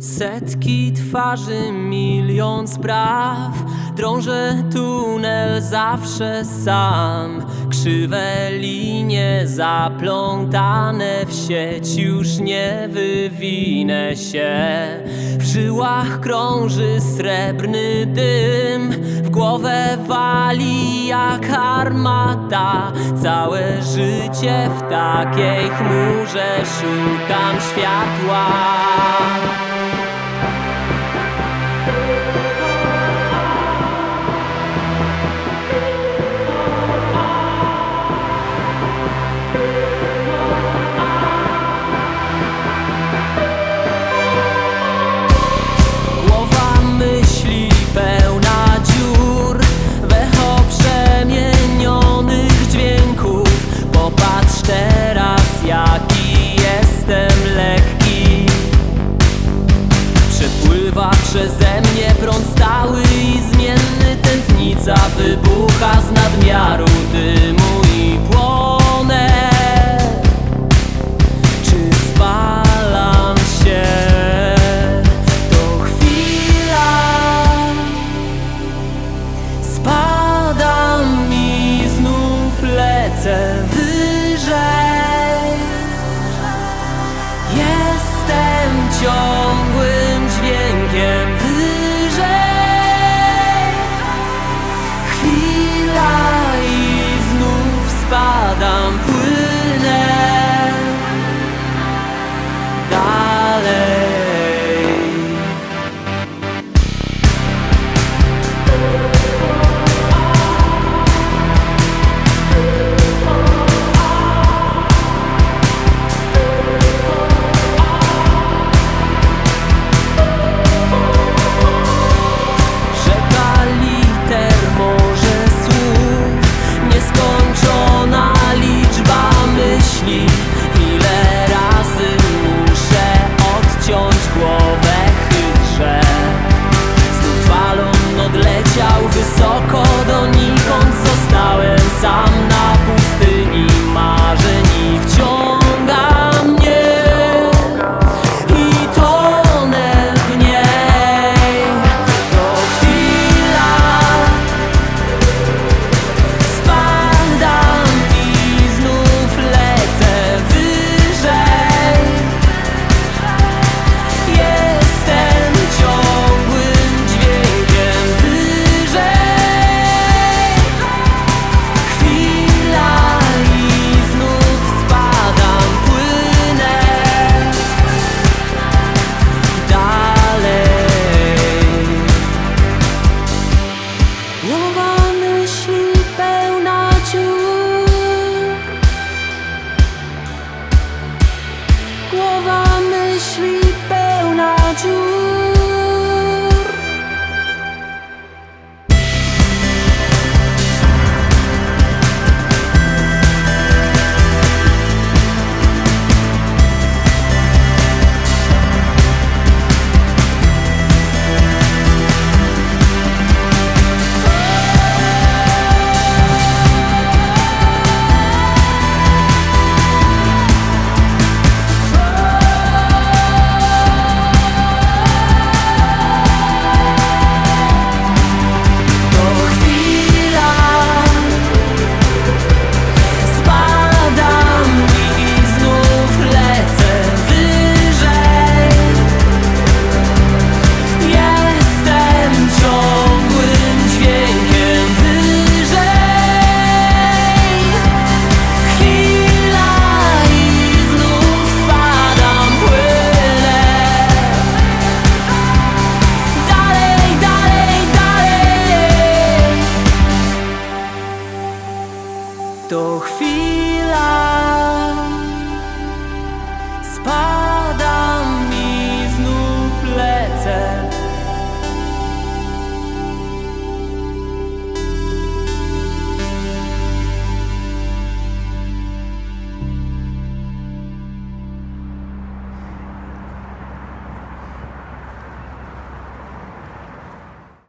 Setki twarzy, milion spraw. Drążę tunel zawsze sam. Krzywe linie zaplątane w sieć Już nie wywinę się. W żyłach krąży srebrny dym. W głowę wali jak armata. Całe życie w takiej chmurze Szukam światła Przepływa przeze mnie prąd stały i zmienny Tętnica wybucha z nadmiaru dymu i płonę. Czy spalam się? To chwila. Spadam i znów lecę wyżej. Jestem ciągłym To chwila